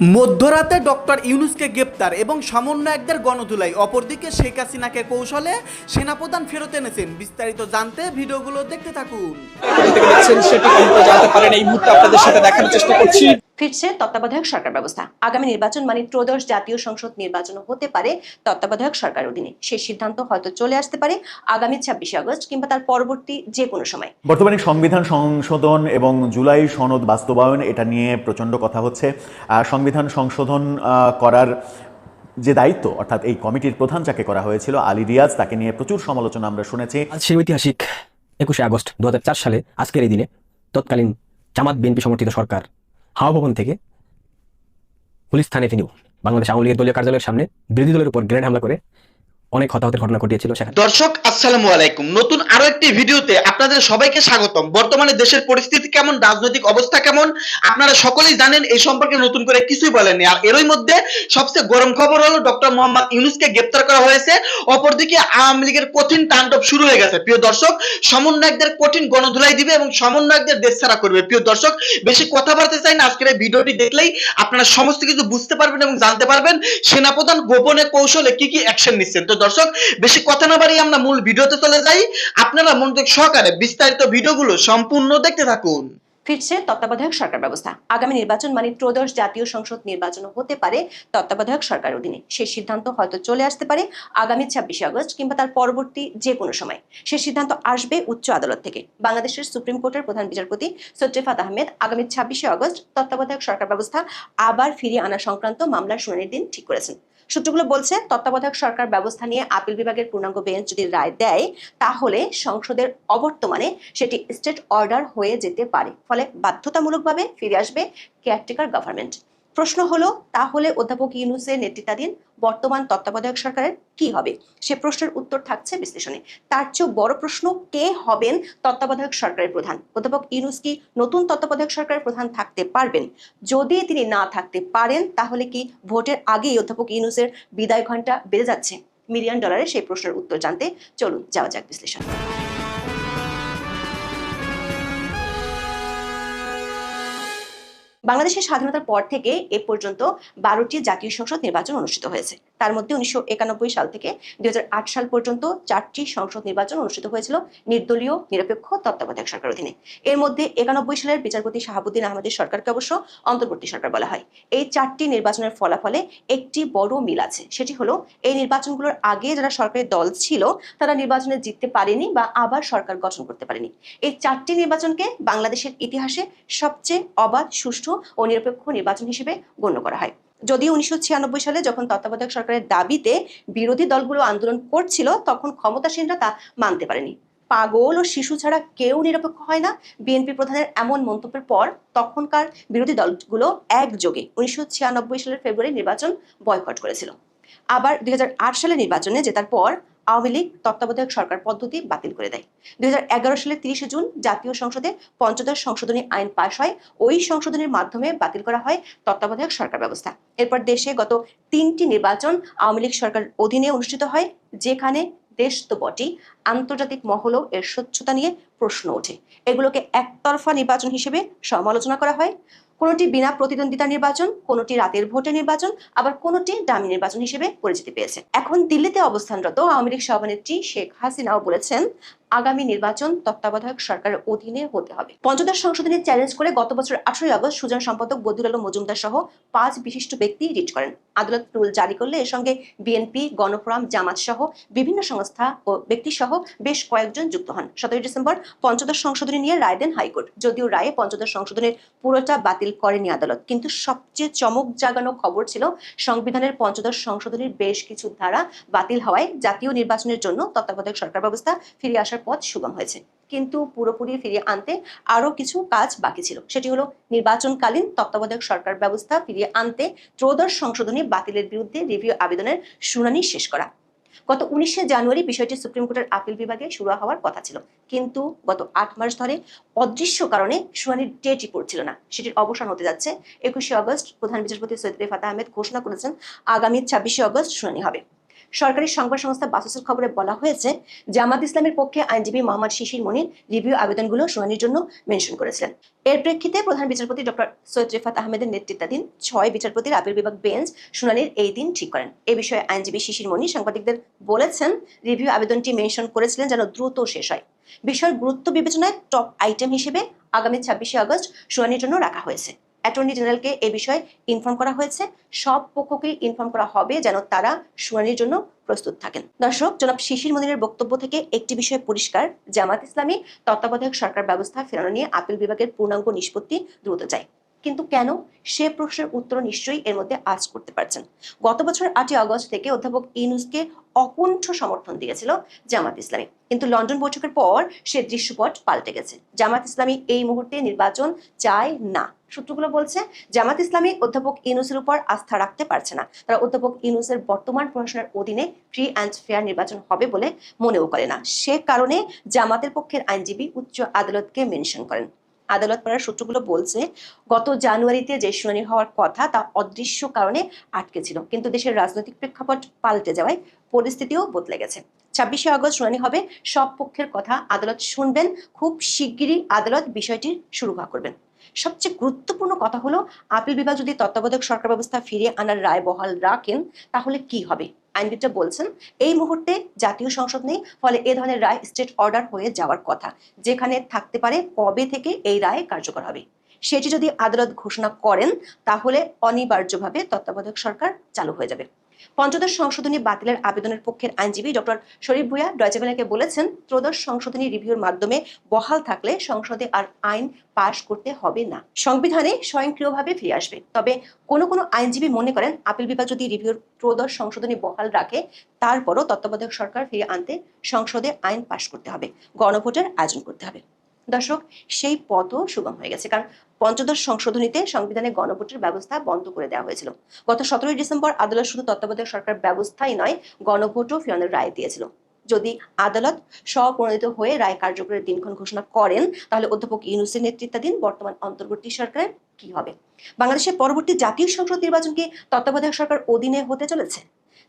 মধ্যরাতে ডক্টর ইউনুসকে গ্রেপ্তার এবং সমন্বয়কদের গণধুলাই। অপরদিকে শেখ হাসিনাকে কৌশলে সেনাপ্রধান ফেরত এনেছেন। বিস্তারিত জানতে ভিডিওগুলো দেখতে থাকুন। সেটা জানতে পারেন। এই মুহূর্তে আপনাদের সাথে দেখানোর চেষ্টা করছি। ফিরছে তত্ত্বাবধায়ক সরকার ব্যবস্থা। আগামী নির্বাচন মানে ত্রয়োদশ জাতীয় সংসদ নির্বাচন হতে পারে তত্ত্বাবধায়ক সরকার অধীনে। সেই সিদ্ধান্ত হয়তো চলে আসতে পারে আগামী ছাব্বিশে আগস্ট কিংবা তার পরবর্তী যে কোনো সময়। বর্তমানে সংবিধান সংশোধন এবং জুলাই সনদ বাস্তবায়ন এটা নিয়ে প্রচণ্ড কথা হচ্ছে। আহ, সংবিধান সংশোধন আহ, করার যে দায়িত্ব অর্থাৎ এই কমিটির প্রধান যাকে করা হয়েছিল আলী রিয়াজ তাকে নিয়ে প্রচুর সমালোচনা আমরা শুনেছি। আজ সেই ঐতিহাসিক একুশে আগস্ট দু হাজার চার সালে আজকের এই দিনে তৎকালীন জামাত বিএনপি সমর্থিত সরকার হাওয়া ভবন থেকে পুলিশ থানা এভিনিউ বাংলাদেশ আওয়ামী লীগের দলীয় কার্যালয়ের সামনে বিরোধী দলের উপর গ্রেনেড হামলা করে অনেক হতাহতের ঘটনা ঘটিয়েছিল সেখানে। দর্শক, আসসালামু আলাইকুম। নতুন আরও একটি ভিডিওতে আপনাদের সবাইকে স্বাগতম। বর্তমানে দেশের পরিস্থিতি কেমন? রাজনৈতিক অবস্থা কেমন? আপনারা সকলেই জানেন, এই সম্পর্কে নতুন করে কিছুই বলেননি। আর এরই মধ্যে সবচেয়ে গরম খবর হলো, ডক্টর মোহাম্মদ ইউনুসকে গ্রেপ্তার করা হয়েছে। অপরদিকে আওয়ামী লীগের কঠিন তাণ্ডব শুরু হয়ে গেছে। প্রিয় দর্শক, সমন্বয়কদের কঠিন গণধুলাই দিবে এবং সমন্বয়কদের দেশ ছাড়া করবে। প্রিয় দর্শক, বেশি কথা বলতে চাই না। আজকের এই ভিডিওটি দেখলেই আপনারা সমস্ত কিছু বুঝতে পারবেন এবং জানতে পারবেন। সেনাপ্রধান গোপনে কৌশলে কি কি অ্যাকশন নিচ্ছেন? তো দর্শক, বেশি কথা না বাড়িয়ে আমরা মূল ভিডিওতে চলে যাই। আপনারা মনোযোগ সহকারে বিস্তারিত ভিডিওগুলো সম্পূর্ণ দেখতে থাকুন। ফিরছে তত্ত্বাবধায়ক সরকার ব্যবস্থা। আগামী নির্বাচন মানে ত্রয়োদশ জাতীয় সংসদ নির্বাচন হতে পারে তত্ত্বাবধায়ক সরকার অধীনে। সিদ্ধান্ত হয়তো চলে আসতে পারে আগামী ছাব্বিশে আগস্ট কিংবা তার পরবর্তী যে কোনো সময়। সেই সিদ্ধান্ত আসবে উচ্চ আদালত থেকে। বাংলাদেশের সুপ্রিম কোর্টের প্রধান বিচারপতি সত্যফাত আহমেদ আগামী ছাব্বিশে আগস্ট তত্ত্বাবধায়ক সরকার ব্যবস্থা আবার ফিরিয়ে আনা সংক্রান্ত মামলার শুনানির দিন ঠিক করেছেন। সূত্রগুলো বলছে, তত্ত্বাবধায়ক সরকার ব্যবস্থা নিয়ে আপিল বিভাগের পূর্ণাঙ্গ বেঞ্চ যদি রায় দেয়, তাহলে সংসদের অবর্তমানে সেটি স্টেট অর্ডার হয়ে যেতে পারে। ফলে বাধ্যতামূলকভাবে ফিরে আসবে কেয়ারটেকার গভর্নমেন্ট প্রশ্ন হলো, তাহলে অধ্যাপক ইউনুসের নেতৃত্বাধীন বর্তমান তত্ত্বাবধায়ক সরকারের কি হবে? সে প্রশ্নের উত্তর থাকছে বিশ্লেষণে। তার চেয়েও বড় প্রশ্ন, কে হবেন তত্ত্বাবধায়ক সরকারের প্রধান? অধ্যাপক ইউনুস কি নতুন তত্ত্বাবধায়ক সরকারের প্রধান থাকতে পারবেন? যদি তিনি না থাকতে পারেন, তাহলে কি ভোটের আগেই অধ্যাপক ইউনুসের বিদায় ঘণ্টা বেড়ে যাচ্ছে? মিলিয়ন ডলারের সেই প্রশ্নের উত্তর জানতে চলুন, যাওয়া যাক বিশ্লেষণ। বাংলাদেশের স্বাধীনতার পর থেকে এ পর্যন্ত বারোটি জাতীয় সংসদ নির্বাচন অনুষ্ঠিত হয়েছে। তার মধ্যে উনিশশো একানব্বই সাল থেকে দুই হাজার আট সাল পর্যন্ত চারটি সংসদ নির্বাচন অনুষ্ঠিত হয়েছিল নির্দলীয়, নিরপেক্ষ, তত্ত্বাবধায়ক সরকার অধীনে। এর মধ্যে একানব্বই সালের বিচারপতি শাহাবুদ্দিন আহমেদের সরকারকে অবশ্য অন্তর্বর্তী সরকার বলা হয়। এই চারটি নির্বাচনের ফলাফলে একটি বড় মিল আছে। সেটি হলো, এই নির্বাচনগুলোর আগে যারা সরকারি দল ছিল, তারা নির্বাচনে জিততে পারেনি বা আবার সরকার গঠন করতে পারেনি। এই চারটি নির্বাচনকে বাংলাদেশের ইতিহাসে সবচেয়ে অবাধ, সুষ্ঠু ও নিরপেক্ষ নির্বাচন হিসেবে গণ্য করা হয়। যদিও উনিশশো ছিয়ানব্বই সালে যখন তত্ত্বাবধায়ক সরকারের দাবিতে বিরোধী দলগুলো আন্দোলন করছিল, তখন ক্ষমতাসীনরা তা মানতে পারেনি। পাগল ও শিশু ছাড়া কেউ নিরপেক্ষ হয় না। বিএনপি প্রধানের এমন মন্তব্যের পর তখনকার বিরোধী দলগুলো একযোগে উনিশশো ছিয়ানব্বই সালের ফেব্রুয়ারি নির্বাচন বয়কট করেছিল। আবার দুই সালের নির্বাচনে জেতার পর আওয়ামী লীগ তত্ত্বাবধায়ক সরকার পদ্ধতি বাতিল করে দেয়। দুই সালের তিরিশে জুন জাতীয় সংসদে পঞ্চদশ সংশোধনী আইন পাশ হয়, ওই সংশোধনীর মাধ্যমে বাতিল করা হয় তত্ত্বাবধায়ক সরকার ব্যবস্থা। এরপর দেশে গত তিনটি নির্বাচন আওয়ামী লীগ সরকার অধীনে অনুষ্ঠিত হয়, যেখানে দেশ তো বটেই। আন্তর্জাতিক মহলেও এর স্বচ্ছতা নিয়ে প্রশ্ন ওঠে। এগুলোকে একতরফা নির্বাচন হিসেবে সমালোচনা করা হয়। কোনোটি বিনা প্রতিদ্বন্দ্বিতা নির্বাচন, কোনোটি রাতের ভোটে নির্বাচন, আবার কোনোটি দামি নির্বাচন হিসেবে পরিচিতি পেয়েছে। এখন দিল্লিতে অবস্থানরত আওয়ামী লীগ সভানেত্রী শেখ হাসিনাও বলেছেন, আগামী নির্বাচন তত্ত্বাবধায়ক সরকারের অধীনে হতে হবে। পঞ্চদশ সংশোধনী চ্যালেঞ্জ করে গত বছর আঠারোই আগস্ট সুজন সম্পাদক বদুল আলম মজুমদার সহ পাঁচ বিশিষ্ট ব্যক্তি রিট করেন। আদালত রুল জারি করলে এর সঙ্গে বিএনপি, গণফোরাম, জামাত সহ বিভিন্ন সংস্থা ও ব্যক্তি সহ বেশ কয়েকজন যুক্ত হন। সতেরোই ডিসেম্বর পঞ্চদশ সংশোধনী নিয়ে রায় দেন হাইকোর্ট। যদিও রায়ে পঞ্চদশ সংশোধনের পুরোটা বাতিল করেনি আদালত, কিন্তু সবচেয়ে চমক জাগানো খবর ছিল সংবিধানের পঞ্চদশ সংশোধনীর বেশ কিছু ধারা বাতিল হওয়ায় জাতীয় নির্বাচনের জন্য তত্ত্বাবধায়ক সরকার ব্যবস্থা ফিরে আসার পথ সুগম হয়েছে। কিন্তু পুরোপুরি ফিরিয়ে আনতে আরও কিছু কাজ বাকি ছিল। সেটি হলো নির্বাচনকালীন তত্ত্বাবধায়ক সরকার ব্যবস্থা ফিরিয়ে আনতে ত্রয়োদশ সংশোধনী বাতিলের বিরুদ্ধে রিভিউ আবেদনের শুনানি শেষ করা। গত উনিশে জানুয়ারি বিষয়টি সুপ্রিম কোর্টের আপিল বিভাগে শুরু হওয়ার কথা ছিল। কিন্তু গত আট মাস ধরে অদৃশ্য কারণে শুনানির ডেটই পড়ছিল না। সেটির অবসান হতে যাচ্ছে একুশে অগস্ট প্রধান বিচারপতি সৈয়দ রেফাত আহমেদ ঘোষণা করেছেন, আগামী ছাব্বিশে অগস্ট শুনানি হবে। সরকারি সংবাদ সংস্থা বাসসের খবরে বলা হয়েছে, জামাত ইসলামের পক্ষে আইনজীবী মোহাম্মদ শিশির মনির রিভিউ আবেদনগুলো শুনানির জন্য মেনশন করেছিলেন। এর প্রেক্ষিতে প্রধান বিচারপতি ডক্টর সৈয়দ রেফাত আহমেদের নেতৃত্বাধীন ছয় বিচারপতির আপিল বিভাগ বেঞ্চ শুনানির এই দিন ঠিক করেন। এ বিষয়ে আইনজীবী শিশির মনির সাংবাদিকদের বলেছেন, রিভিউ আবেদনটি মেনশন করেছিলেন যেন দ্রুত শেষ হয়। বিষয়ের গুরুত্ব বিবেচনায় টপ আইটেম হিসেবে আগামী ছাব্বিশে আগস্ট শুনানির জন্য রাখা হয়েছে। অ্যাটর্নি জেনারেলকে এ বিষয়ে ইনফর্ম করা হয়েছে। সব পক্ষকেই ইনফর্ম করা হবে যেন তারা শুনানির জন্য প্রস্তুত থাকেন। দর্শক, জনাব শিশির মনিরের বক্তব্য থেকে একটি বিষয় পরিষ্কার। জামাত ইসলামী তত্ত্বাবধায়ক সরকার ব্যবস্থা ফেরানো নিয়ে আপিল বিভাগের পূর্ণাঙ্গ নিষ্পত্তি দ্রুত চায় কিন্তু কেন? সে প্রশ্নের উত্তর নিশ্চয়ই এর মধ্যে আজ করতে পারছেন। গত বছর আটই আগস্ট থেকে অধ্যাপক ইনুসকে অকুণ্ঠ সমর্থন দিয়েছিল জামাত ইসলামী। কিন্তু লন্ডন বৈঠকের পর সে দৃশ্যপট পাল্টে গেছে। জামাত ইসলামী এই মুহূর্তে নির্বাচন চায় না। সূত্রগুলো বলছে জামাত ইসলামী অধ্যাপক ইনুসের উপর আস্থা রাখতে পারছে না। তারা অধ্যাপক ইনুসের বর্তমান প্রশাসনের অধীনে ফ্রি অ্যান্ড ফেয়ার নির্বাচন হবে বলে মনেও করে না। সে কারণে জামাতের পক্ষের আইনজীবী উচ্চ আদালতকে মেনশন করেন। আদালত পাড়ার সূত্রগুলো বলছে, গত জানুয়ারিতে যে শুনানি হওয়ার কথা তা অদৃশ্য কারণে আটকে ছিল। কিন্তু দেশের রাজনৈতিক প্রেক্ষাপট পাল্টে যাওয়ায় পরিস্থিতিও বদলে গেছে। ছাব্বিশে আগস্ট শুনানি হবে, সব পক্ষের কথা আদালত শুনবেন। খুব শিগগিরই আদালত বিষয়টির সুরক্ষা করবেন। সবচেয়ে গুরুত্বপূর্ণ কথা হলো, আপিল বিভাগ যদি তত্ত্বাবধায়ক সরকার ব্যবস্থা ফিরিয়ে আনার রায় বহাল রাখেন, তাহলে কি হবে? আইনবিদরা বলছেন, এই মুহূর্তে জাতীয় সংসদ নেই, ফলে এ ধরনের রায় স্টেট অর্ডার হয়ে যাওয়ার কথা। যেখানে থাকতে পারে কবে থেকে এই রায় কার্যকর হবে। সেটি যদি আদালত ঘোষণা করেন, তাহলে অনিবার্যভাবে তত্ত্বাবধায়ক সরকার চালু হয়ে যাবে। পঞ্চদশ সংশোধনী বাতিলের আবেদনের পক্ষের আইনজীবী ডক্টর শরীফ ভুয়া ডয়চেভেলাকে বলেছেন, ত্রয়োদশ সংশোধনী রিভিউর মাধ্যমে বহাল থাকলে সংসদে আর আইন পাশ করতে হবে না। সংবিধানে স্বয়ংক্রিয়ভাবে ফিরে আসবে। তবে কোনো কোনো আইনজীবী মনে করেন, আপিল বিভাগ যদি রিভিউর ত্রয়োদশ সংশোধনী বহাল রাখে, তারপরও তত্ত্বাবধায়ক সরকার ফিরে আনতে সংসদে আইন পাশ করতে হবে। গণভোটের আয়োজন করতে হবে। দর্শক, সেই পথও সুগম হয়ে গেছে। কারণ পঞ্চদশ সংশোধনীতে সংবিধানে গণভোটের ব্যবস্থা বন্ধ করে দেওয়া হয়েছিল। গত সতেরোই ডিসেম্বর আদালত শুধু তত্ত্বাবধায়ক সরকার ব্যবস্থাই নয়, গণভোটও ফিরানোর রায় দিয়েছিল। যদি আদালত স্বপ্রণোদিত হয়ে রায় কার্যকরের দিনক্ষণ ঘোষণা করেন, তাহলে অধ্যাপক ইউনুসের নেতৃত্বাধীন বর্তমান অন্তর্বর্তী সরকারের কি হবে? বাংলাদেশের পরবর্তী জাতীয় সংসদ নির্বাচন কি তত্ত্বাবধায়ক সরকার অধীনে হতে চলেছে?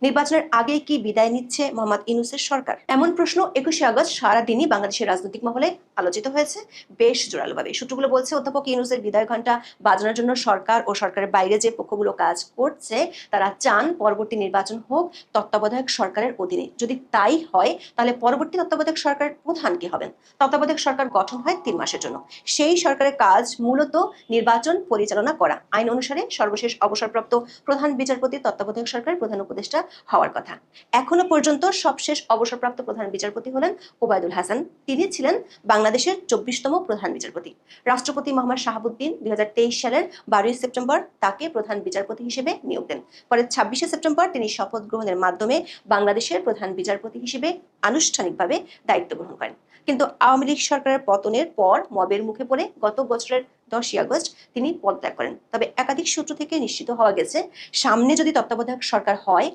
নির্বাচনের আগে কি বিদায় নিচ্ছে মোহাম্মদ ইনুসের সরকার? এমন প্রশ্ন একুশে আগস্ট সারাদিনই বাংলাদেশের রাজনৈতিক মহলে আলোচিত হয়েছে। বেশ জোরালোভাবে। সূত্রগুলো বলছে, অধ্যাপক ইনুসের বিদায় ঘণ্টা বাজানোর জন্য সরকার ও সরকারের বাইরে যে পক্ষগুলো কাজ করছে, তারা চান পরবর্তী নির্বাচন হোক, তত্ত্বাবধায়ক সরকারের অধীনে। যদি তাই হয়, তাহলে পরবর্তী তত্ত্বাবধায়ক সরকারের প্রধান কি হবেন? তত্ত্বাবধায়ক সরকার গঠন হয় তিন মাসের জন্য। সেই সরকারের কাজ মূলত নির্বাচন পরিচালনা করা। আইন অনুসারে সর্বশেষ অবসরপ্রাপ্ত প্রধান বিচারপতি, তত্ত্বাবধায়ক সরকারের প্রধান উপদেষ্টা হওয়ার কথা। এখনও পর্যন্ত সবশেষ অবসরপ্রাপ্ত প্রধান বিচারপতি হলেন ওবায়দুল হাসান। তিনি ছিলেন বাংলাদেশের চব্বিশতম প্রধান বিচারপতি। রাষ্ট্রপতি মোহাম্মদ শাহাবুদ্দিন দুই সালের বারোই সেপ্টেম্বর তাকে প্রধান বিচারপতি হিসেবে নিয়োগ দেন। পরে ছাব্বিশে সেপ্টেম্বর তিনি শপথ গ্রহণের মাধ্যমে বাংলাদেশের প্রধান বিচারপতি হিসেবে আনুষ্ঠানিকভাবে দায়িত্ব গ্রহণ করেন। কিন্তু আওয়ামী লীগ সরকারের পতনের পর মবের মুখে পড়ে গত বছরের দশই আগস্ট তিনি পদত্যাগ করেন। তবে একাধিক সূত্র থেকে নিশ্চিত হওয়া গেছে, সামনে যদি তত্ত্বাবধায়ক সরকার হয়,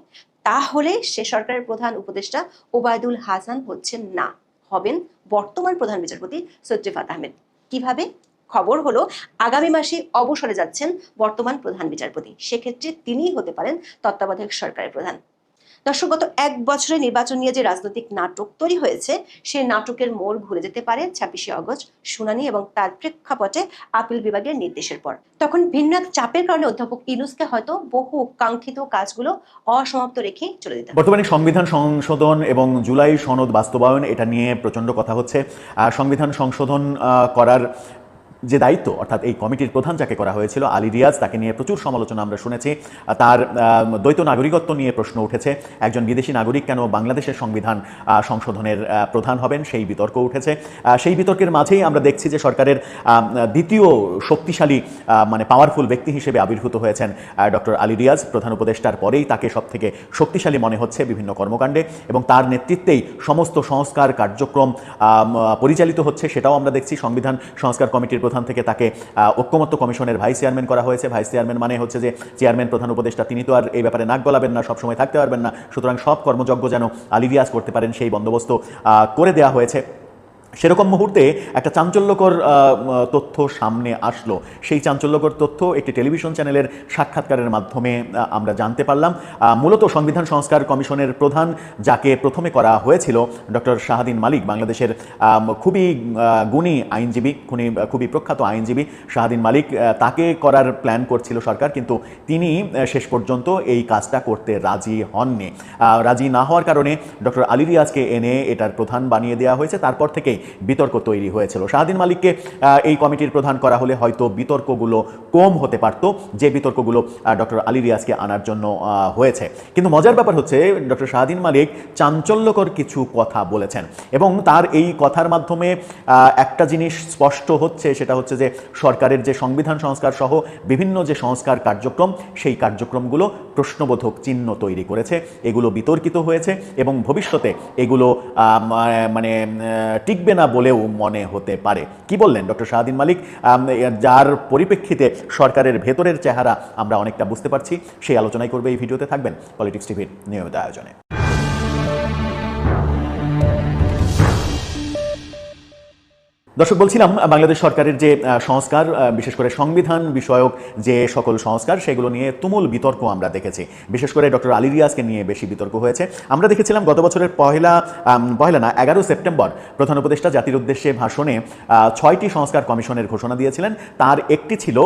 তাহলে সে সরকারের প্রধান উপদেষ্টা ওবায়দুল হাসান হচ্ছেন না, হবেন বর্তমান প্রধান বিচারপতি সৈয়দ রেফাত আহমেদ। কীভাবে? খবর হলো, আগামী মাসে অবসরে যাচ্ছেন বর্তমান প্রধান বিচারপতি। সেক্ষেত্রে তিনিই হতে পারেন তত্ত্বাবধায়ক সরকারের প্রধান। দর্শক, গত এক বছরে নির্বাচন নিয়ে যে রাজনৈতিক নাটক তৈরি হয়েছে সেই নাটকের মোড় ঘুরে যেতে পারে ছাব্বিশে অগস্ট, শুনানি এবং তার প্রেক্ষাপটে আপিল বিভাগের নির্দেশের পর। তখন ভিন্ন এক চাপের কারণে অধ্যাপক ইনুসকে হয়তো বহু কাঙ্ক্ষিত কাজগুলো অসমাপ্ত রেখে চলে যেতে বর্তমানে সংবিধান সংশোধন এবং জুলাই সনদ বাস্তবায়ন, এটা নিয়ে প্রচণ্ড কথা হচ্ছে। সংবিধান সংশোধন করার যে দায়িত্ব, অর্থাৎ এই কমিটির প্রধান যাকে করা হয়েছিল, আলী রিয়াজ, তাকে নিয়ে প্রচুর সমালোচনা আমরা শুনেছি। তার দ্বৈত নাগরিকত্ব নিয়ে প্রশ্ন উঠেছে। একজন বিদেশি নাগরিক কেন বাংলাদেশের সংবিধান সংশোধনের প্রধান হবেন, সেই বিতর্ক উঠেছে। সেই বিতর্কের মাঝেই আমরা দেখছি যে সরকারের দ্বিতীয় শক্তিশালী মানে পাওয়ারফুল ব্যক্তি হিসেবে আবির্ভূত হয়েছেন ডক্টর আলী রিয়াজ, প্রধান উপদেষ্টার পরেই তাকে সব থেকে শক্তিশালী মনে হচ্ছে বিভিন্ন কর্মকাণ্ডে এবং তার নেতৃত্বেই সমস্ত সংস্কার কার্যক্রম পরিচালিত হচ্ছে, সেটাও আমরা দেখছি। সংবিধান সংস্কার কমিটির প্রধান থেকে তাকে ঐক্যমত্য কমিশনের ভাইস চেয়ারম্যান করা হয়েছে। ভাইস চেয়ারম্যান মানে হচ্ছে যে, চেয়ারম্যান, প্রধান উপদেষ্টা, তিনি তো আর এই ব্যাপারে নাক গলাবেন না, সবসময় থাকতে পারবেন না। সুতরাং সব কর্মযজ্ঞ যেন আলিভিয়াস করতে পারেন সেই বন্দোবস্ত করে দেওয়া হয়েছে। সেরকম মুহূর্তে একটা চাঞ্চল্যকর তথ্য সামনে আসলো। সেই চাঞ্চল্যকর তথ্য একটি টেলিভিশন চ্যানেলের সাক্ষাৎকারের মাধ্যমে আমরা জানতে পারলাম। মূলত সংবিধান সংস্কার কমিশনের প্রধান, যাকে প্রথমে করা হয়েছিল ডক্টর শাহাদিন মালিক, বাংলাদেশের খুবই গুণী আইনজীবী, খুনি খুবই প্রখ্যাত আইনজীবী শাহাদিন মালিক তাকে করার প্ল্যান করছিল সরকার, কিন্তু তিনি শেষ পর্যন্ত এই কাজটা করতে রাজি হননি। রাজি না হওয়ার কারণে ডক্টর আলী রিয়াজকে এনে এটার প্রধান বানিয়ে দেওয়া হয়েছে। তারপর থেকেই বিতর্ক তৈরি হয়েছিল। শাহাদিন মালিককে এই কমিটির প্রধান করা হলে হয়তো বিতর্কগুলো কম হতে পারত, যে বিতর্কগুলো ডক্টর আলী রিয়াজকে আনার জন্য হয়েছে। কিন্তু মজার ব্যাপার হচ্ছে, ডক্টর শাহাদিন মালিক চাঞ্চল্যকর কিছু কথা বলেছেন এবং তার এই কথার মাধ্যমে একটা জিনিস স্পষ্ট হচ্ছে, সেটা হচ্ছে যে সরকারের যে সংবিধান সংস্কার সহ বিভিন্ন যে সংস্কার কার্যক্রম, সেই কার্যক্রমগুলো প্রশ্নবোধক চিহ্ন তৈরি করেছে, এগুলো বিতর্কিত হয়েছে এবং ভবিষ্যতে এগুলো মানে টিকবে না বলেও মনে হতে পারে। কি বললেন ডক্টর শাহাদিন মালিক? যার পরিপ্রেক্ষিতে সরকারের ভেতরের চেহারা আমরা অনেকটা বুঝতে পারছি, সেই আলোচনাই করবে এই ভিডিওতে থাকবেন পলিটিক্স টিভির নিয়মিত আয়োজনে। দর্শক, বলছিলাম, বাংলাদেশ সরকারের যে সংস্কার বিশেষ করে সংবিধান বিষয়ক যে সকল সংস্কার, সেগুলো নিয়ে তুমুল বিতর্ক আমরা দেখেছি। বিশেষ করে ডক্টর আলী রিয়াজকে নিয়ে বেশি বিতর্ক হয়েছে। আমরা দেখেছিলাম গত বছরের পহেলা পহেলা না, এগারো সেপ্টেম্বর, প্রধান উপদেষ্টা জাতির উদ্দেশ্যে ভাষণে ছয়টি সংস্কার কমিশনের ঘোষণা দিয়েছিলেন। তার একটি ছিল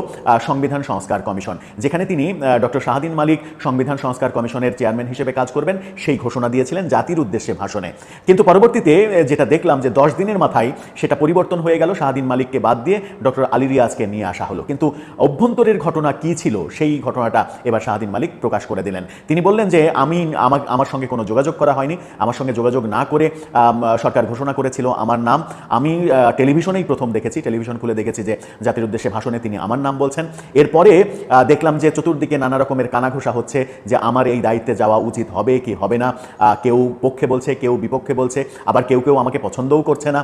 সংবিধান সংস্কার কমিশন, যেখানে তিনি ডক্টর শাহাদিন মালিক সংবিধান সংস্কার কমিশনের চেয়ারম্যান হিসেবে কাজ করবেন, সেই ঘোষণা দিয়েছিলেন জাতির উদ্দেশ্যে ভাষণে। কিন্তু পরবর্তীতে যেটা দেখলাম যে দশ দিনের মাথায় সেটা পরিবর্তন হয়ে গেল, শাহাদিন মালিককে বাদ দিয়ে ডক্টর আলী রিয়াজকে নিয়ে আসা হলো। কিন্তু অভ্যন্তরের ঘটনা কি ছিল, সেই ঘটনাটা এবার শাহাদিন মালিক প্রকাশ করে দিলেন। তিনি বললেন যে, আমি, আমার আমার সঙ্গে কোনো যোগাযোগ করা হয়নি। আমার সঙ্গে যোগাযোগ না করে সরকার ঘোষণা করেছিল আমার নাম। আমি টেলিভিশনেই প্রথম দেখেছি, টেলিভিশন খুলে দেখেছি যে জাতির উদ্দেশ্যে ভাষণে তিনি আমার নাম বলছেন। এরপরে দেখলাম যে চতুর্দিকে নানা রকমের কানাঘোষা হচ্ছে যে আমার এই দায়িত্বে যাওয়া উচিত হবে কি হবে না। কেউ পক্ষে বলছে, কেউ বিপক্ষে বলছে, আবার কেউ কেউ আমাকে পছন্দও করছে না।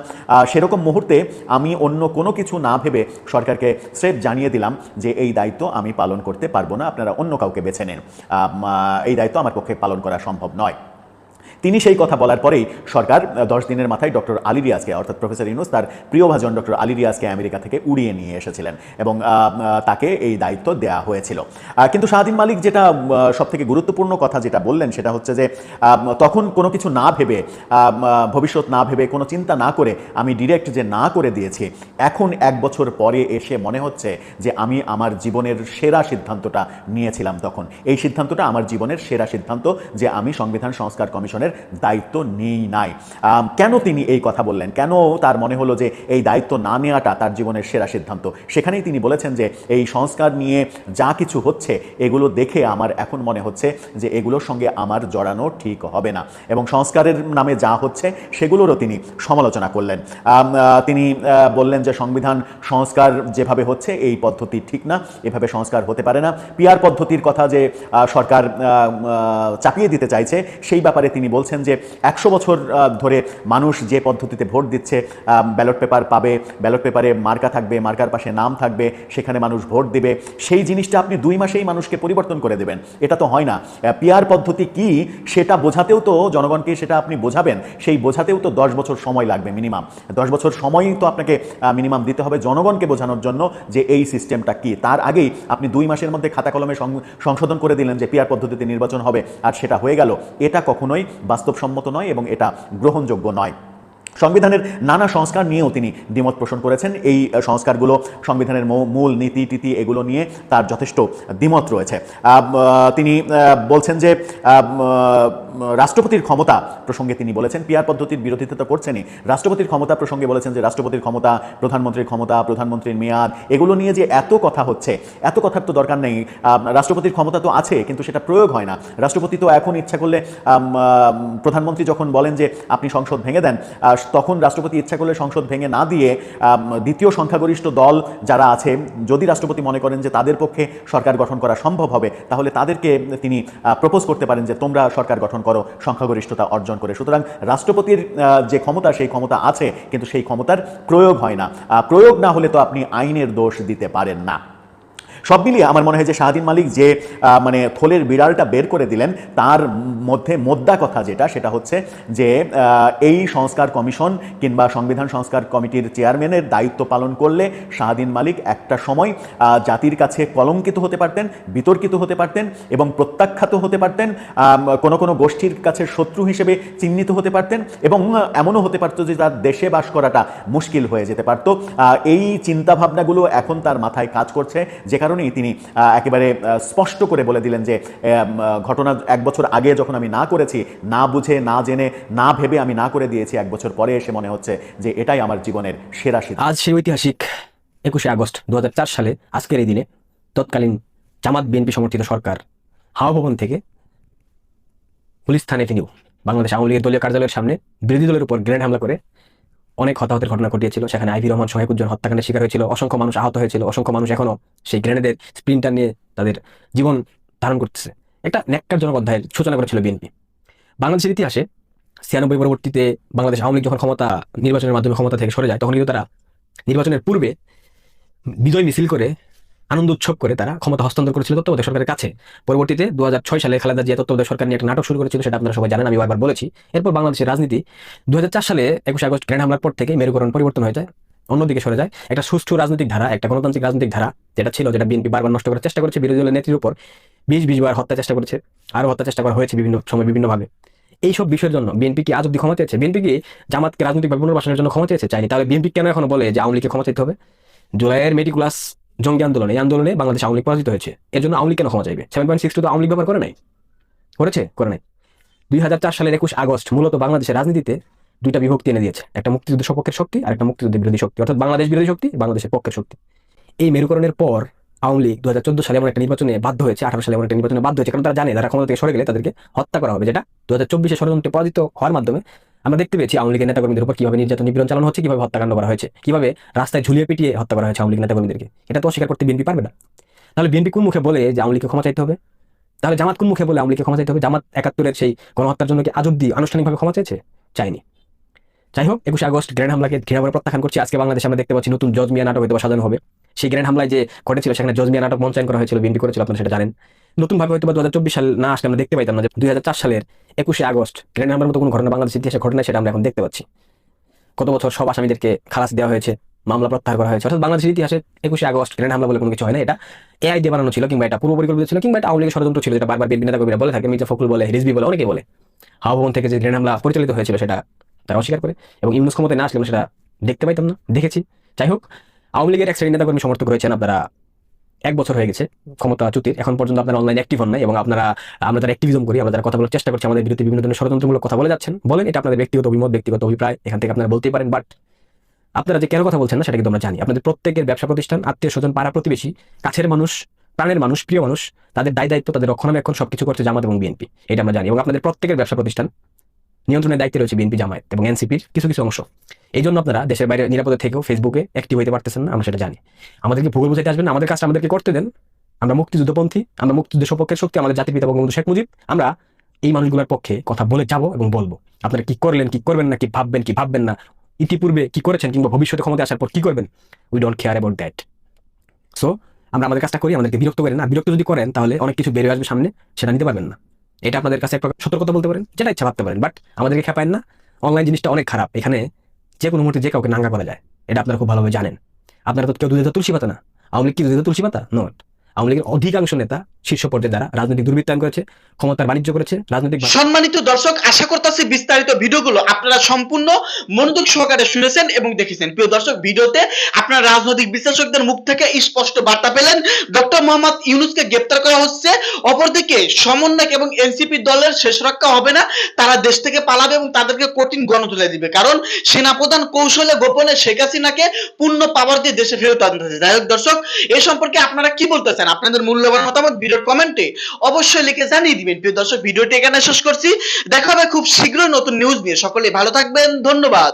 সেরকম মুহূর্তে আমি অন্য কোনো কিছু না ভেবে সরকারকে স্রেফ জানিয়ে দিলাম যে এই দায়িত্ব আমি পালন করতে পারব না। আপনারা অন্য কাউকে বেছে নেন। এই দায়িত্ব আমার পক্ষে পালন করা সম্ভব নয়। তিনি সেই কথা বলার পরেই সরকার দশ দিনের মাথায় ডক্টর আলী রিয়াজকে অর্থাৎ প্রফেসর ইউনুস, তার প্রিয়ভাজন ডক্টর আলী রিয়াজকে আমেরিকা থেকে উড়িয়ে নিয়ে এসেছিলেন এবং তাকে এই দায়িত্ব দেয়া হয়েছিল। কিন্তু শাহাদিন মালিক যেটা সব থেকে গুরুত্বপূর্ণ কথা যেটা বললেন সেটা হচ্ছে যে তখন কোনো কিছু না ভেবে ভবিষ্যৎ না ভেবে, কোনো চিন্তা না করে আমি ডিরেক্ট যে না করে দিয়েছি, এখন এক বছর পরে এসে মনে হচ্ছে যে আমি আমার জীবনের সেরা সিদ্ধান্তটা নিয়েছিলাম তখন। এই সিদ্ধান্তটা আমার জীবনের সেরা সিদ্ধান্ত যে আমি সংবিধান সংস্কার কমিশনের দায়িত্ব নেই নাই। কেন তিনি এই কথা বললেন? কেন তার মনে হলো যে এই দায়িত্ব না নেওয়াটা তার জীবনের সেরা সিদ্ধান্ত? সেখানেই তিনি বলেছেন যে এই সংস্কার নিয়ে যা কিছু হচ্ছে, এগুলো দেখে আমার এখন মনে হচ্ছে যে এগুলোর সঙ্গে আমার জড়ানো ঠিক হবে না। এবং সংস্কারের নামে যা হচ্ছে, সেগুলোরও তিনি সমালোচনা করলেন। তিনি বললেন যে সংবিধান সংস্কার যেভাবে হচ্ছে, এই পদ্ধতি ঠিক না, এভাবে সংস্কার হতে পারে না। পিয়ার পদ্ধতির কথা যে সরকার চাপিয়ে দিতে চাইছে, সেই ব্যাপারে তিনি বলছেন যে একশো বছর ধরে মানুষ যে পদ্ধতিতে ভোট দিচ্ছে ব্যালট পেপার পাবে, ব্যালট পেপারে মার্কা থাকবে, মার্কার পাশে নাম থাকবে, সেখানে মানুষ ভোট দিবে, সেই জিনিসটা আপনি দুই মাসেই মানুষকে পরিবর্তন করে দেবেন। এটা তো হয় না। পিয়ার পদ্ধতি কি, সেটা বোঝাতেও তো জনগণকে সেটা আপনি বোঝাবেন। সেই বোঝাতেও তো দশ বছর সময় লাগবে মিনিমাম দশ বছর সময়ই তো আপনাকে মিনিমাম দিতে হবে জনগণকে বোঝানোর জন্য যে এই সিস্টেমটা কি। তার আগেই আপনি দুই মাসের মধ্যে খাতা কলমে সংশোধন করে দিলেন যে পিয়ার পদ্ধতিতে নির্বাচন হবে, আর সেটা হয়ে গেল। এটা কখনোই বাস্তবসম্মত নয় এবং এটা গ্রহণযোগ্য নয়। সংবিধানের নানা সংস্কার নিয়েও তিনি দ্বিমত পোষণ করেছেন। এই সংস্কারগুলো সংবিধানের মূল নীতি টীতি এগুলো নিয়ে তার যথেষ্ট দ্বিমত রয়েছে। তিনি বলছেন যে রাষ্ট্রপতির ক্ষমতা প্রসঙ্গে তিনি বলেছেন পিয়ার পদ্ধতির বিরোধিতা তো করছেনই। রাষ্ট্রপতির ক্ষমতা প্রসঙ্গে বলেছেন যে রাষ্ট্রপতির ক্ষমতা, প্রধানমন্ত্রীর ক্ষমতা, প্রধানমন্ত্রীর মেয়াদ, এগুলো নিয়ে যে এত কথা হচ্ছে, এত কথার তো দরকার নেই। রাষ্ট্রপতির ক্ষমতা তো আছে, কিন্তু সেটা প্রয়োগ হয় না। রাষ্ট্রপতি তো এখন ইচ্ছা করলে প্রধানমন্ত্রী যখন বলেন যে আপনি সংসদ ভেঙে দেন তখন রাষ্ট্রপতি ইচ্ছা করলে সংসদ ভেঙে না দিয়ে দ্বিতীয় সংখ্যাগরিষ্ঠ দল যারা আছে, যদি রাষ্ট্রপতি মনে করেন যে তাদের পক্ষে সরকার গঠন করা সম্ভব হবে, তাহলে তাদেরকে তিনি প্রপোজ করতে পারেন যে তোমরা সরকার গঠন করো, সংখ্যাগরিষ্ঠতা অর্জন করে। সুতরাং রাষ্ট্রপতির যে ক্ষমতা, সেই ক্ষমতা আছে, কিন্তু সেই ক্ষমতার প্রয়োগ হয় না। প্রয়োগ না হলে তো আপনি আইনের দোষ দিতে পারেন না। সব মিলিয়ে আমার মনে হয় যে শাহদিন মালিক যে মানে থলের বিড়ালটা বের করে দিলেন, তার মধ্যে মোদ্দা কথা যেটা, সেটা হচ্ছে যে এই সংস্কার কমিশন কিংবা সংবিধান সংস্কার কমিটির চেয়ারম্যানের দায়িত্ব পালন করলে শাহদিন মালিক একটা সময় জাতির কাছে কলঙ্কিত হতে পারতেন, বিতর্কিত হতে পারতেন এবং প্রত্যাখ্যাত হতে পারতেন কোনো কোনো গোষ্ঠীর কাছে শত্রু হিসেবে চিহ্নিত হতে পারতেন এবং এমনও হতে পারতো যে তার দেশে বাস করাটা মুশকিল হয়ে যেতে পারতো। এই চিন্তাভাবনাগুলো এখন তার মাথায় কাজ করছে, যে কারণেই তিনি একেবারে স্পষ্ট করে বলে দিলেন যে ঘটনা এক বছর আগে যখন আমি না করেছি, না বুঝে, না জেনে, না ভেবে আমি না করে দিয়েছি, এক বছর পরে এসে মনে হচ্ছে যে এটাই আমার জীবনের সেরা সিদ্ধান্ত। আজ সেই ঐতিহাসিক একুশে আগস্ট দু হাজার চার সালে, আজকের এই দিনে তৎকালীন জামাত বিএনপি সমর্থিত সরকার হাওয়া ভবন থেকে পুলিশ থানায় নিউ বাংলাদেশ আওয়ামী লীগের দলীয় কার্যালয়ের সামনে বিরোধী দলের উপর গ্রেনেড হামলা করে অনেক হতাহতের ঘটনা ঘটিয়েছিল। সেখানে আইভি রহমান সহায়কুজন হত্যাকাণ্ডের শিকার হয়েছিল। অসংখ্য মানুষ আহত হয়েছিল। অসংখ্য মানুষ এখনও সেই গ্রেনেডের স্প্রিন্টার নিয়ে তাদের জীবন ধারণ করতেছে। একটা ন্যাক্কারজনক অধ্যায়ের সূচনা করেছিল বিএনপি। বাংলাদেশের ইতিহাসে ছিয়ানব্বই পরবর্তীতে বাংলাদেশ আওয়ামী লীগ যখন ক্ষমতা নির্বাচনের মাধ্যমে ক্ষমতা থেকে সরে যায়, তখন কিন্তু তারা নির্বাচনের পূর্বে বিজয় মিছিল করে আনন্দ উৎসব করে তারা ক্ষমতা হস্তান্তর করেছিল তত্ত্বাবধায়ক সরকারের কাছে। পরবর্তীতে দু হাজার ছয় সালে খালেদা জিয়া তত্ত্বাবধায়ক সরকার নিয়ে একটা নাটক শুরু করেছিল, সেটা আপনারা সবাই জানেন, আমি বারবার বলেছি। এরপর বাংলাদেশের রাজনীতি দু হাজার চার সালে একুশ আগস্ট গ্র্যান্ড হামলার পর থেকে মেরুকরণ পরিবর্তন হয়ে যায়, অন্যদিকে সরে যায়। একটা সুষ্ঠু রাজনৈতিক ধারা, একটা গণতান্ত্রিক রাজনৈতিক ধারা, যেটা ছিল, যেটা বিএনপি বারবার নষ্ট করার চেষ্টা করেছে, বিরোধী দলের নেত্রীর উপর বিশ বিশ বার হত্যা চেষ্টা করেছে, আরও হত্যা চেষ্টা করা হয়েছে বিভিন্ন সময় বিভিন্নভাবে। এইসব বিষয়ের জন্য বিএনপি কি আজ অব্দি ক্ষমা চেয়েছে? বিএনপি কি জামাতকে রাজনৈতিকভাবে পুনর্বাসনের জন্য ক্ষমা চেয়েছে? চাইনি তাহলে বিএনপি কেন এখন বলে যে আওয়ামী লীগকে ক্ষমা চাইতে হবে? জুলাইয়ের মেটিকুলাস জঙ্গি আন্দোলন, এই আন্দোলনে বাংলাদেশ আওয়ামী লীগ পরাজিত হয়েছে। এর জন্য আওয়ামী লীগ কেন ক্ষমা চাইবে? সেভেন পয়েন্ট সিক্স টু তো আওয়ামী লীগ ব্যবহার করে নাই। করেছে? করে নাই। দুই হাজার চার সালের একুশ আগস্ট মূলত বাংলাদেশের রাজনীতিতে দুইটা বিভক্তি এনে দিয়েছে। একটা মুক্তিযুদ্ধ সপক্ষের শক্তি আর একটা মুক্তিযুদ্ধ বিরোধী শক্তি। অর্থাৎ বাংলাদেশ বিরোধী শক্তি, বাংলাদেশের পক্ষের শক্তি। এই মেরুকরণের পর আওয়ামী লীগ দু হাজার চোদ্দ সালে এমন একটা নির্বাচনে বাধ্য হয়েছে, আঠারো সালে এমন একটা নির্বাচনে বাধ্য হয়েছে। কারণ তারা জানে তারা ক্ষমতা থেকে সরে গেলে তাদেরকে হত্যা করা হবে, যেটা দু হাজার চব্বিশে ষড়যন্ত্রে পরাজিত হওয়ার মাধ্যমে আমরা দেখতে পেয়েছি আওয়ামী লীগের নেতাকর্মীদের উপর কীভাবে নির্যাতন, নিপীড়ন চালানো হচ্ছে, কীভাবে হত্যাকাণ্ড করা হয়েছে, কীভাবে রাস্তায় ঝুলিয়ে পিটিয়ে হত্যা করা হয়েছে আওয়ামী লীগ নেতাকর্মীদেরকে। এটা তো অস্বীকার করতে বিএনপি পারবে না। তাহলে বিএনপি কোন মুখে বলে যে আওয়ামী লীগকে ক্ষমা চাইতে হবে? তাহলে জামাত কোন মুখে বলে আওয়ামী লীগকে ক্ষমা চাইতে হবে? জামাত একাত্তরের সেই গণহত্যার জন্য কি আজ অব্দি আনুষ্ঠানিকভাবে ক্ষমা চাইছে চাইনি যাই হোক, একুশে আগস্ট গ্র্যান্ড হামলাকে ঘৃণা করে প্রত্যাখ্যান করছি। আজকে বাংলাদেশে আমরা দেখতে পাচ্ছি নতুন জজ মিয়া নাটক হয়তো সাজানো হবে। সেই গ্র্যান্ড হামলায় যে ঘটেছিল, সেখানে জজ মিয়া নাটক মঞ্চায়ন করা হয়েছিল, বিএনপি করেছিল, আপনারা সেটা জানেন। নতুন ভাবে হয়তো বা দু হাজার চব্বিশ সাল না আসলে আমরা দেখতে পাইতাম না যে দুই হাজার চার সালের একুশে আগস্ট গ্র্যান্ড হামলার মতো কোনো ঘটনা বাংলাদেশের ইতিহাসে ঘটনা সেটা আমরা এখন দেখতে পাচ্ছি। কত বছর সব আসামিদেরকে খালাস দেওয়া হয়েছে, মামলা প্রত্যাহার করা হয়েছে, অর্থাৎ বাংলাদেশের ইতিহাসে একুশে আগস্ট গ্র্যান্ড হামলা বলে কোনো কিছু হয় না, এটা এআই দিয়ে বানানো ছিল কিংবা এটা পূর্ব পরিকল্পিত ছিল কিংবা এটা আওয়ামী লীগের ষড়যন্ত্র ছিল, যেটা বারবার বিএনপি নেতা কর্মীরা বলে থাকে মির্জা ফখরুল বলে রিজবি বলে অনেকে বলে। হাওয়া থেকে যে গ্রেন হামলা পরিচালিত হয়েছিল, সেটা তারা অস্বীকার করে এবং ইউনুস ক্ষমতায় না আসলে সেটা দেখতে পাইতাম না, দেখেছি। যাই হোক, আওয়ামী লীগের এক শ্রেণি নেতাকর্মী সমর্থক রয়েছেন আপনারা এক বছর হয়ে গেছে ক্ষমতা চ্যুতির। এখন পর্যন্ত আপনারা অনলাইন অ্যাক্টিভ হন নাই এবং আপনারা, আমরা যারা অ্যাক্টিভিজম করি, আমরা কথা বলার চেষ্টা করছি, আমাদের বিরুদ্ধে বিভিন্ন ধরনের ষড়যন্ত্রমূলক কথা বলে যাচ্ছেন। বলেন, এটা আপনাদের ব্যক্তিগত অভিমত, ব্যক্তিগত অভিপ্রায়, এখান থেকে আপনারা বলতেই পারেন। বাট আপনারা যে কেন কথা বলছেন না, সেটা কিন্তু আমরা জানি। আপনাদের প্রত্যেকের ব্যবসা প্রতিষ্ঠান, আত্মীয় স্বজন, পাড়া প্রতিবেশী, কাছের মানুষ, প্রাণের মানুষ, প্রিয় মানুষ, তাদের দায় দায়িত্ব, তাদের রক্ষণাবেক্ষণ সবকিছু করছে জামাত এবং বিএনপি। এটা আমরা জানি। এবং আপনাদের প্রত্যেকের ব্যবসা প্রতিষ্ঠান নিয়ন্ত্রণের দায়িত্বে রয়েছে বিএনপি জামায়াত এবং এনসিপির কিছু কিছু অংশ। এই জন্য আপনারা দেশের বাইরে নিরাপদে থেকেও ফেসবুকে অ্যাক্টিভ হতে পারতেছেন না, আমরা সেটা জানি। আমাদেরকে ভূগোল বুঝাইতে আসবেন আমাদের কাজটা আমাদেরকে করতে দেন। আমরা মুক্তিযুদ্ধপন্থী, আমরা মুক্তিযুদ্ধ সপক্ষের শক্তি, আমাদের জাতির পিতা বঙ্গবন্ধু শেখ মুজিব। আমরা এই মানুষগুলোর পক্ষে কথা বলে যাব এবং বলব। আপনারা কি করলেন, কি করবেন না, কি ভাববেন কি ভাববেন না, ইতিপূর্বে কি করেছেন কিংবা ভবিষ্যতে ক্ষমতা আসার পর কি করবেন we don't care about that so আমরা আমাদের কাজটা করি, আমাদেরকে বিরক্ত করেন না। বিরক্ত যদি করেন, তাহলে অনেক কিছু বেরিয়ে আসবে সামনে, সেটা নিতে পারবেন না। এটা আপনাদের কাছে একটা সতর্কতা বলতে পারেন, যেটা ইচ্ছা ভাবতে পারেন। বাট আমাদেরকে খেপায়েন না। অনলাইন জিনিসটা অনেক খারাপ। এখানে যে কোনো মুহূর্তে যে কাউকে নাঙ্গা করা যায়, এটা আপনারা খুব ভালোভাবে জানেন। আপনারা তো কেউ দুধে তুলসী পাতা না। আওয়ামী লীগ কি দুধে তুলসী পাতা? নট আওয়ামী লীগের অধিকাংশ নেতা শীর্ষ পর্যায়ে দ্বারা রাজনৈতিক দুর্বৃত্তায়ন করেছে, ক্ষমতার বাণিজ্য করেছে, রাজনৈতিক সম্মানিত দর্শক, আশা করতেছি বিস্তারিত ভিডিওগুলো আপনারা সম্পূর্ণ মনোযোগ সহকারে শুনেছেন এবং দেখেছেন। প্রিয় দর্শক, ভিডিওতে আপনারা রাজনৈতিক বিশ্লেষকদের মুখ থেকে স্পষ্ট বার্তা পেলেন। ডক্টর মোহাম্মদ ইউনুসকে গ্রেপ্তার করা হচ্ছে। অপরদিকে সমন্বয়ক এবং এনসিপি দলের শেষ রক্ষা হবে না। তারা দেশ থেকে পালাবে এবং তাদেরকে কঠিন গণতুলে দিবে। কারণ সেনাপ্রধান কৌশলে গোপনে শেখ হাসিনাকে পূর্ণ পাওয়ার দিয়ে দেশে ফেরত আনতেছে যাই হোক দর্শক, এ সম্পর্কে আপনারা কি বলতেছেন আপনাদের মূল্যবান মতামত ভিডিওর কমেন্টে অবশ্যই লিখে জানিয়ে দিবেন। প্রিয় দর্শক ভিডিওটি এখানে শেষ করছি। দেখা হবে খুব শীঘ্রই নতুন নিউজ নিয়ে। সকলে ভালো থাকবেন। ধন্যবাদ।